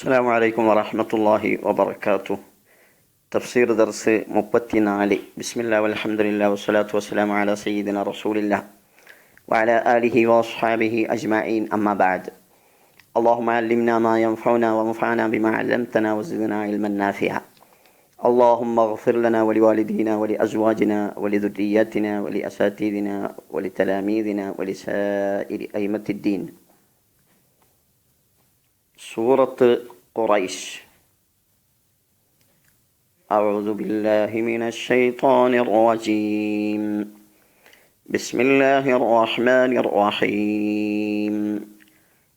السلام عليكم ورحمة الله وبركاته. تفسير درس مبتنا علي بسم الله والحمد لله والصلاة والسلام على سيدنا رسول الله وعلى آله وأصحابه أجمعين. أما بعد اللهم علمنا ما ينفعنا وانفعنا بما علمتنا وزدنا علما نافعا. اللهم اغفر لنا ولوالدينا ولأزواجنا ولذرياتنا ولأساتذنا ولتلاميذنا ولسائر أئمة الدين. سورة قريش. أعوذ بالله من الشيطان الرجيم. بسم الله الرحمن الرحيم.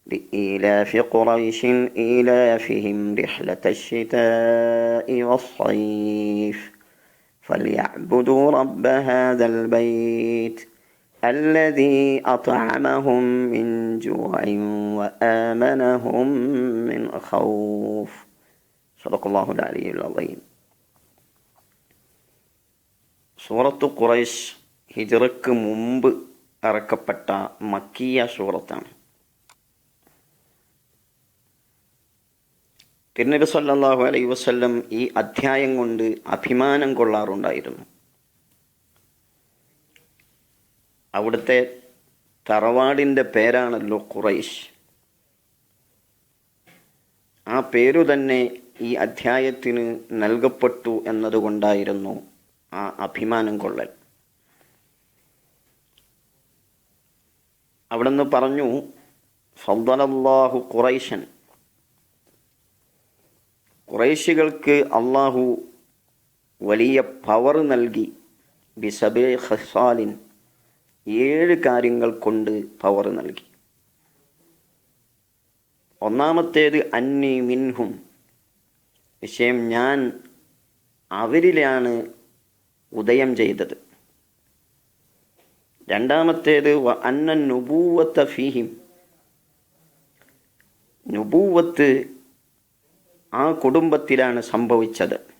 لإيلاف قريش إيلافهم رحلة الشتاء والصيف. فليعبدوا رب هذا البيت. الذي أطعمهم من جوع وآمنهم من خوف صدق الله العلي العظيم സൂറത്ത് ഖുറൈശ് ഹിജറക്ക് മുമ്പ് ഇറക്കപ്പെട്ട മക്കിയ സൂറത്താണ് തിരുനബി സല്ലല്ലാഹു അലൈഹി വസല്ലം ഈ അധ്യായം കൊണ്ട് അഭിമാനം കൊള്ളാറുണ്ടായിരുന്നു അവിടുത്തെ തറവാടിന്റെ പേരാണല്ലോ ഖുറൈഷ് ആ പേരു തന്നെ ഈ അധ്യായത്തിന് നൽകപ്പെട്ടു എന്നതുകൊണ്ടായിരുന്നു ആ അഭിമാനം കൊള്ളൽ. അവിടുന്ന് പറഞ്ഞു ഫദ്ദലല്ലാഹു ഖുറൈശൻ. ഖുറൈശികൾക്ക് അള്ളാഹു വലിയ പവർ നൽകി ബിസബേ ഖസാലിൻ ഏഴ് കാര്യങ്ങൾ കൊണ്ട് പവർ നൽകി. ഒന്നാമത്തേത് അന്നി മിൻഹും. വിഷയം ഞാൻ അവരിലാണ് ഉദയം ചെയ്തത്. രണ്ടാമത്തേത് അന്ന നുബൂവത്ത ഫീഹിം. നുബൂവത്ത് ആ കുടുംബത്തിലാണ് സംഭവിച്ചത്.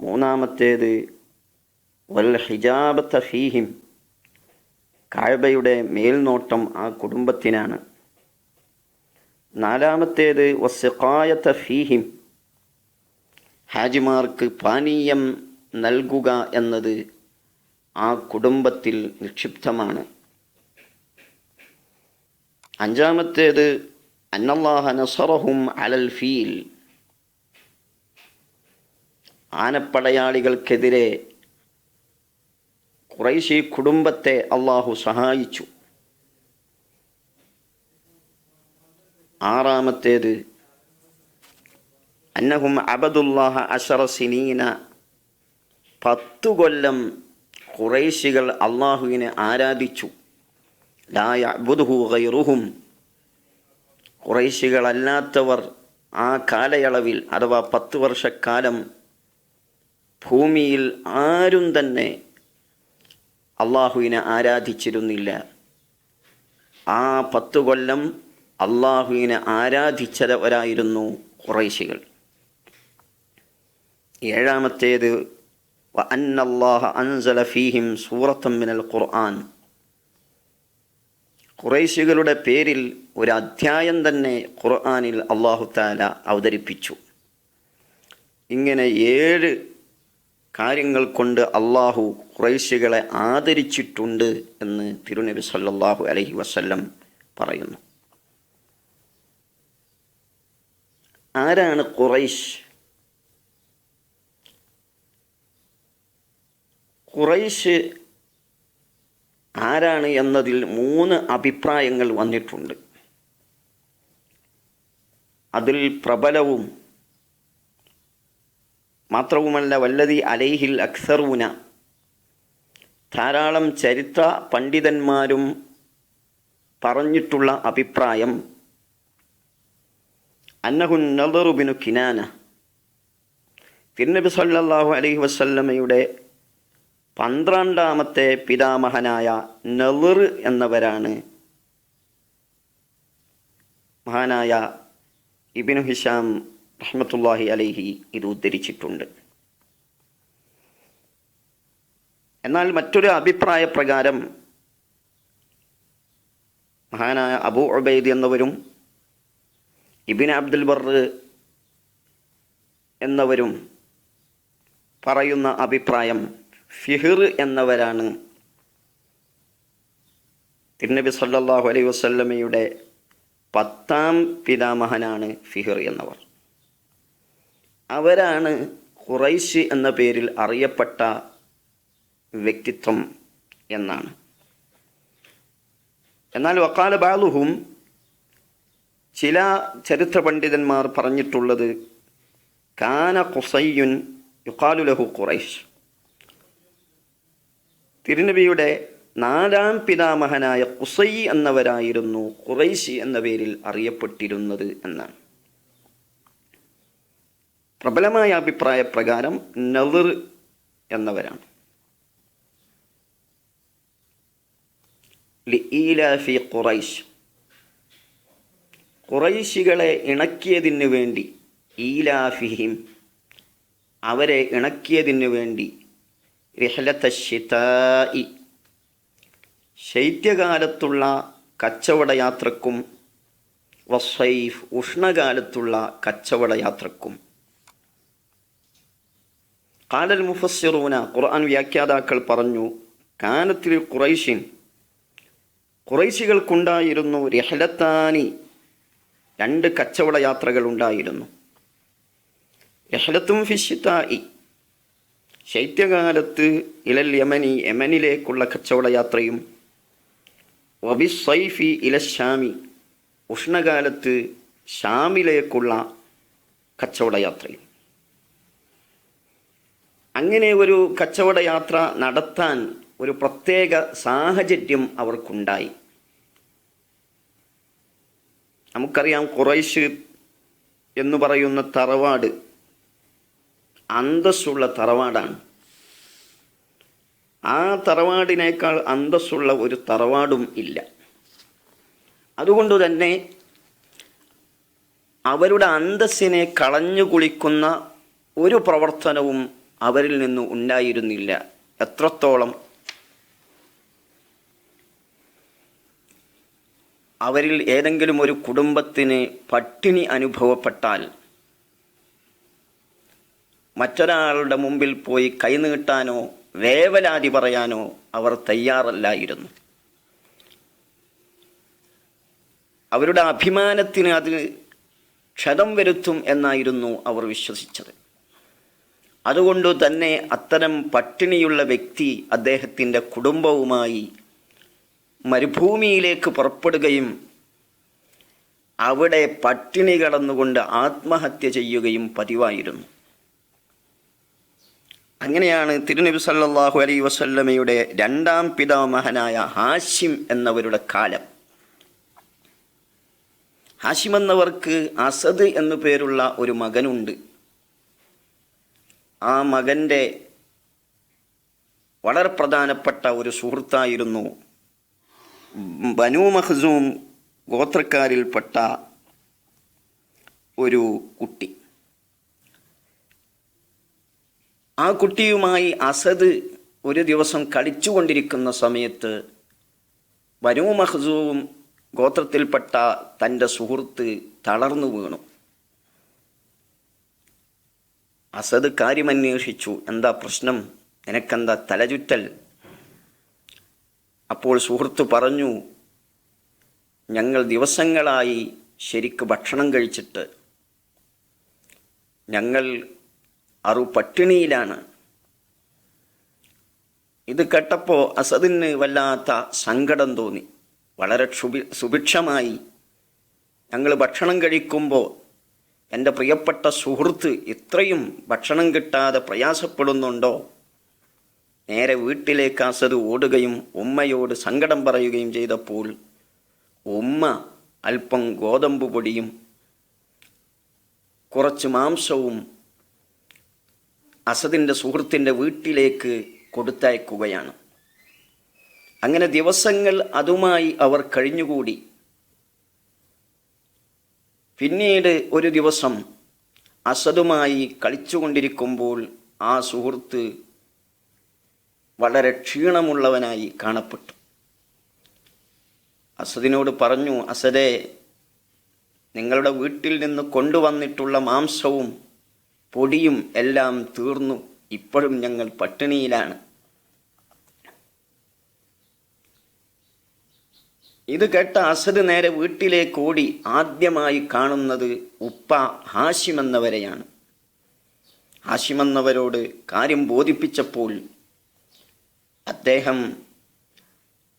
മൂന്നാമത്തേത് വൽ ഹിജാബത്ത ഫീഹിം. കാഴ്ബയുടെ മേൽനോട്ടം ആ കുടുംബത്തിനാണ്. നാലാമത്തേത് വസ്സഖായത്ത ഫീഹിം. ഹാജിമാർക്ക് പാനീയം നൽകുക എന്നത് ആ കുടുംബത്തിൽ നിക്ഷിപ്തമാണ്. അഞ്ചാമത്തേത് അന്നല്ലാഹ നസറഹും അലൽ ഫീൽ. ആനപ്പടയാളികൾക്കെതിരെ കുറേശ്ശി കുടുംബത്തെ അള്ളാഹു സഹായിച്ചു. ആറാമത്തേത് അന്നഹും അബദുല്ലാഹ അഷറ സിനീന പത്തു കൊല്ലം കുറേശികൾ അള്ളാഹുവിനെ ആരാധിച്ചു. ലായ അബുദുഹു ഗൈറുഹും കുറേശികളല്ലാത്തവർ ആ കാലയളവിൽ അഥവാ പത്ത് വർഷക്കാലം ഭൂമിയിൽ ആരും തന്നെ അള്ളാഹുവിനെ ആരാധിച്ചിരുന്നില്ല. ആ പത്തു കൊല്ലം അള്ളാഹുവിനെ ആരാധിച്ചവരായിരുന്നു കുറേശികൾ ഏഴാമത്തേത് അന്നല്ലാഹ അൻസല ഫീഹിം ഖുർആൻ. കുറേശികളുടെ പേരിൽ ഒരു അധ്യായം തന്നെ ഖുർആാനിൽ അള്ളാഹു താല അവതരിപ്പിച്ചു. ഇങ്ങനെ ഏഴ് കാര്യങ്ങൾ കൊണ്ട് അള്ളാഹു ഖുറൈശികളെ ആദരിച്ചിട്ടുണ്ട് എന്ന് തിരുനബി സല്ലാഹു അലഹി വസ്ല്ലം പറയുന്നു. ആരാണ് ഖുറൈശ്? ഖുറൈശ് ആരാണ് എന്നതിൽ മൂന്ന് അഭിപ്രായങ്ങൾ വന്നിട്ടുണ്ട്. അതിൽ പ്രബലവും മാത്രവുമല്ല വല്ലതി അലൈഹിൽ അക്സറൂന. ധാരാളം ചരിത്ര പണ്ഡിതന്മാരും പറഞ്ഞിട്ടുള്ള അഭിപ്രായം അന്നഹുൻ നദറുബിനു കിനാന. തിരുനബി സല്ലാഹു അലൈഹി വസല്ലമയുടെ പന്ത്രണ്ടാമത്തെ പിതാമഹനായ നളിർ എന്നവരാണ് മഹാനായ ഇബിനു ഹിഷാം റഹ്മത്തുല്ലാഹി അലൈഹി ഇത് ഉദ്ധരിച്ചിട്ടുണ്ട്. എന്നാൽ മറ്റൊരു അഭിപ്രായ പ്രകാരം മഹാനായ അബു ഉബൈദ് എന്നവരും ഇബിൻ അബ്ദുൽ ബർ എന്നവരും പറയുന്ന അഭിപ്രായം ഫിഹിർ എന്നവരാണ്. തിരുനബി സല്ലാഹു അലൈഹി വസല്ലമയുടെ പത്താം പിതാമഹനാണ് ഫിഹിർ എന്നവർ. അവരാണ് ഖുറൈശ് എന്ന പേരിൽ അറിയപ്പെട്ട വ്യക്തിത്വം എന്നാണ്. എന്നാൽ വക്കാല ബാലുഹും ചില ചരിത്ര പണ്ഡിതന്മാർ പറഞ്ഞിട്ടുള്ളത് കാന ഖുസയ്യുൻ യുക്കാലു ലഹു ഖുറൈഷ് തിരുനബിയുടെ നാലാം പിതാമഹനായ ഖുസൈ എന്നവരായിരുന്നു ഖുറൈശി എന്ന പേരിൽ അറിയപ്പെട്ടിരുന്നത് എന്നാണ്. പ്രബലമായ അഭിപ്രായ പ്രകാരം നവർ എന്നവരാണ് കുറൈശികളെ ഖുറൈശ്. ഖുറൈശികളെ ഇണക്കിയതിന് വേണ്ടി ഈലാഫിഹിം അവരെ ഇണക്കിയതിന് വേണ്ടി റിഹലത്തശിതായി ശൈത്യകാലത്തുള്ള കച്ചവടയാത്രക്കും വസൈഫ് ഉഷ്ണകാലത്തുള്ള കച്ചവടയാത്രക്കും കാലൽ മുഫസ്സിറൂന ഖുർആൻ വ്യാഖ്യാതാക്കൾ പറഞ്ഞു കാനത്തിൽ ഖുറൈഷിൻ ഖുറൈശികൾക്കുണ്ടായിരുന്നു രഹലത്താനി രണ്ട് കച്ചവട യാത്രകൾ ഉണ്ടായിരുന്നു രഹലത്തും ഫിഷിത്തായി ശൈത്യകാലത്ത് ഇലൽ യമനി യമനിലേക്കുള്ള കച്ചവട യാത്രയും വബിസൈഫി ഇലശാമി ഉഷ്ണകാലത്ത് ഷാമിലേക്കുള്ള കച്ചവട യാത്രയും. അങ്ങനെ ഒരു കച്ചവട യാത്ര നടത്താൻ ഒരു പ്രത്യേക സാഹചര്യം അവർക്കുണ്ടായി. നമുക്കറിയാം കുറേശ് എന്ന് പറയുന്ന തറവാട് അന്തസ്സുള്ള തറവാടാണ്. ആ തറവാടിനേക്കാൾ അന്തസ്സുള്ള ഒരു തറവാടും ഇല്ല. അതുകൊണ്ട് തന്നെ അവരുടെ അന്തസ്സിനെ കളഞ്ഞു കുളിക്കുന്ന ഒരു പ്രവർത്തനവും അവരിൽ നിന്ന് ഉണ്ടായിരുന്നില്ല. എത്രത്തോളം അവരിൽ ഏതെങ്കിലും ഒരു കുടുംബത്തിന് പട്ടിണി അനുഭവപ്പെട്ടാൽ മറ്റൊരാളുടെ മുമ്പിൽ പോയി കൈനീട്ടാനോ വേവലാതി പറയാനോ അവർ തയ്യാറല്ലായിരുന്നു. അവരുടെ അഭിമാനത്തിന് അത് ക്ഷതം വരുത്തും എന്നായിരുന്നു അവർ വിശ്വസിച്ചത്. അതുകൊണ്ട് തന്നെ അത്തരം പട്ടിണിയുള്ള വ്യക്തി അദ്ദേഹത്തിന്റെ കുടുംബവുമായി മരുഭൂമിയിലേക്ക് പുറപ്പെടുകയും അവിടെ പട്ടിണി കടന്നുകൊണ്ട് ആത്മഹത്യ ചെയ്യുകയും പതിവായിരുന്നു. അങ്ങനെയാണ് തിരുനബി സല്ലാഹു അലൈ വസല്ലമയുടെ രണ്ടാം പിതാമഹനായ ഹാഷിം എന്നവരുടെ കാലം. ഹാഷിം എന്നവർക്ക് അസദ് എന്നു പേരുള്ള ഒരു മകനുണ്ട്. ആ മകന്റെ വളരെ പ്രധാനപ്പെട്ട ഒരു സുഹൃത്തായിരുന്നു ബനു മഹ്സൂം ഗോത്രക്കാരിൽപ്പെട്ട ഒരു കുട്ടി. ആ കുട്ടിയുമായി അസദ് ഒരു ദിവസം കളിച്ചുകൊണ്ടിരിക്കുന്ന സമയത്ത് ബനു മഹ്സൂം ഗോത്രത്തിൽപ്പെട്ട തന്റെ സുഹൃത്ത് തളർന്നു വീണു. അസദ് കാര്യമന്വേഷിച്ചു. എന്താ പ്രശ്നം? നിനക്കെന്താ തലചുറ്റൽ? അപ്പോൾ സുഹൃത്ത് പറഞ്ഞു ഞങ്ങൾ ദിവസങ്ങളായി ശരിക്ക് ഭക്ഷണം കഴിച്ചിട്ട് ഞങ്ങൾ അറു പട്ടിണിയിലാണ് ഇത് കേട്ടപ്പോൾ അസദിന് വല്ലാത്ത സങ്കടം തോന്നി. വളരെ ക്ഷുഭി സുഭിക്ഷമായി. ഞങ്ങൾ ഭക്ഷണം കഴിക്കുമ്പോൾ എന്റെ പ്രിയപ്പെട്ട സുഹൃത്ത് ഇത്രയും ഭക്ഷണം കിട്ടാതെ പ്രയാസപ്പെടുന്നുണ്ടോ? നേരെ വീട്ടിലേക്ക് അസദ് ഓടുകയും ഉമ്മയോട് സങ്കടം പറയുകയും ചെയ്തപ്പോൾ ഉമ്മ അല്പം ഗോതമ്പ് പൊടിയും കുറച്ച് മാംസവും അസദിന്റെ സുഹൃത്തിന്റെ വീട്ടിലേക്ക് കൊടുത്തയക്കുകയാണ്. അങ്ങനെ ദിവസങ്ങൾ അതുമായി അവർ കഴിഞ്ഞുകൂടി. പിന്നീട് ഒരു ദിവസം അസദുമായി കളിച്ചുകൊണ്ടിരിക്കുമ്പോൾ ആ സുഹൃത്ത് വളരെ ക്ഷീണമുള്ളവനായി കാണപ്പെട്ടു. അസദിനോട് പറഞ്ഞു അസദേ നിങ്ങളുടെ വീട്ടിൽ നിന്ന് കൊണ്ടുവന്നിട്ടുള്ള മാംസവും പൊടിയും എല്ലാം തീർന്നു. ഇപ്പോഴും ഞങ്ങൾ പട്ടിണിയിലാണ്. ഇത് കേട്ട അസദ് നേരെ വീട്ടിലേക്ക് ഓടി ആദ്യമായി കാണുന്നത് ഉപ്പ ഹാഷിം എന്നവരെയാണ് ഹാഷിം എന്നവരോട് കാര്യം ബോധിപ്പിച്ചപ്പോൾ അദ്ദേഹം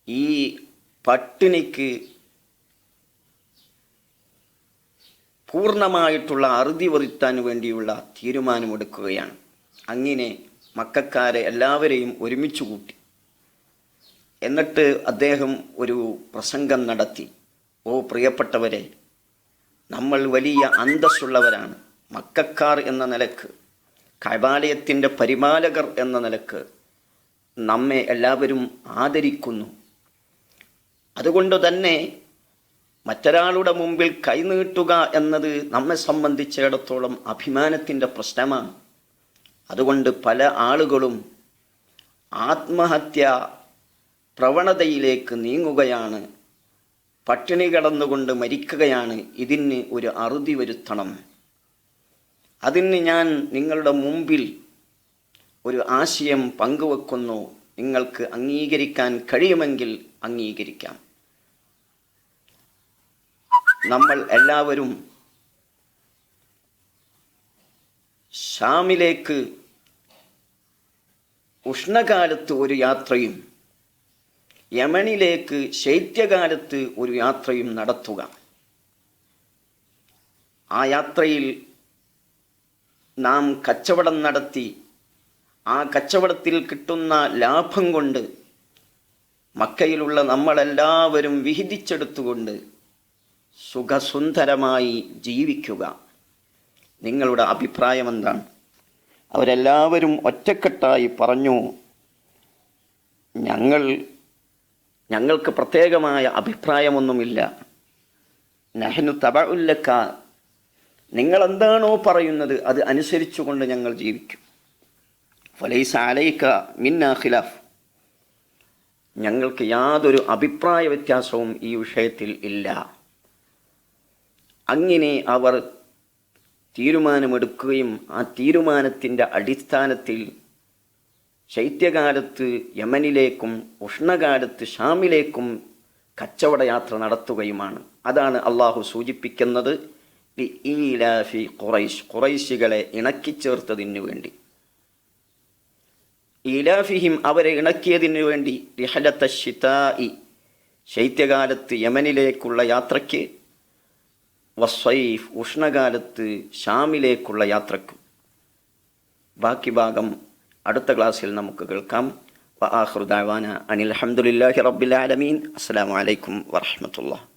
ഈ പട്ടിണിക്ക് പൂർണമായിട്ടുള്ള അറുതി വരുത്താൻ വേണ്ടിയുള്ള തീരുമാനമെടുക്കുകയാണ്. അങ്ങനെ മക്കാരെ എല്ലാവരെയും ഒരുമിച്ച് കൂട്ടി എന്നിട്ട് അദ്ദേഹം ഒരു പ്രസംഗം നടത്തി. ഓ പ്രിയപ്പെട്ടവരെ നമ്മൾ വലിയ അന്തസ്സുള്ളവരാണ്. മക്കാർ എന്ന നിലയ്ക്ക് കൈബാലയത്തിന്റെ പരിപാലകർ എന്ന നിലയ്ക്ക് നമ്മെ എല്ലാവരും ആദരിക്കുന്നു. അതുകൊണ്ട് തന്നെ മറ്റൊരാളുടെ മുമ്പിൽ കൈനീട്ടുക എന്നത് നമ്മെ സംബന്ധിച്ചിടത്തോളം അഭിമാനത്തിന്റെ പ്രശ്നമാണ്. അതുകൊണ്ട് പല ആളുകളും ആത്മഹത്യ പ്രവണതയിലേക്ക് നീങ്ങുകയാണ്. പട്ടിണി കിടന്നുകൊണ്ട് മരിക്കുകയാണ് ഇതിന് ഒരു അറുതി വരുത്തണം. അതിന് ഞാൻ നിങ്ങളുടെ മുമ്പിൽ ഒരു ആശയം പങ്കുവെക്കുന്നു. നിങ്ങൾക്ക് അംഗീകരിക്കാൻ കഴിയുമെങ്കിൽ അംഗീകരിക്കാം. നമ്മൾ എല്ലാവരും ഷാമിലേക്ക് ഉഷ്ണകാലത്ത് ഒരു യാത്രയും യമനിലേക്ക് ശൈത്യകാലത്ത് ഒരു യാത്രയും നടത്തുക. ആ യാത്രയിൽ നാം കച്ചവടം നടത്തി ആ കച്ചവടത്തിൽ കിട്ടുന്ന ലാഭം കൊണ്ട് മക്കയിലുള്ള നമ്മളെല്ലാവരും വിഹിതിച്ചെടുത്തുകൊണ്ട് സുഖസുന്ദരമായി ജീവിക്കുക. നിങ്ങളുടെ അഭിപ്രായം എന്താണ്? അവരെല്ലാവരും ഒറ്റക്കെട്ടായി പറഞ്ഞു ഞങ്ങൾ ഞങ്ങൾക്ക് പ്രത്യേകമായ അഭിപ്രായമൊന്നുമില്ല. നഹനു തബഉല്ലക്ക. നിങ്ങളെന്താണോ പറയുന്നത് അത് അനുസരിച്ചുകൊണ്ട് ഞങ്ങൾ ജീവിക്കും. ഫലൈസ അലൈക്ക മിന്ന ഖിലാഫ്. ഞങ്ങൾക്ക് യാതൊരു അഭിപ്രായ വ്യത്യാസവും ഈ വിഷയത്തിൽ ഇല്ല. അങ്ങനെ അവർ തീരുമാനമെടുക്കുകയും ആ തീരുമാനത്തിന്റെ അടിസ്ഥാനത്തിൽ ശൈത്യകാലത്ത് യമനിലേക്കും ഉഷ്ണകാലത്ത് ഷാമിലേക്കും കച്ചവട യാത്ര നടത്തുകയുമാണ്. അതാണ് അള്ളാഹു സൂചിപ്പിക്കുന്നത്. ഈലാഫി ഖുറൈശ് ഖുറൈശികളെ ഇണക്കിച്ചേർത്തതിനു വേണ്ടി. ഈലാഫിഹിം അവരെ ഇണക്കിയതിന് വേണ്ടി ഷിതായി ശൈത്യകാലത്ത് യമനിലേക്കുള്ള യാത്രയ്ക്ക് വസ്വൈഫ് ഉഷ്ണകാലത്ത് ഷാമിലേക്കുള്ള യാത്രയ്ക്കും. ബാക്കി ഭാഗം അടുത്ത ക്ലാസ്സിൽ നമുക്ക് കേൾക്കാം. വ ആഖിറു ദഅവാന അനിൽ ഹംദുലില്ലാഹി റബ്ബിൽ ആലമീൻ. അസ്സലാമു അലൈക്കും വറഹ്മത്തുള്ളാഹി.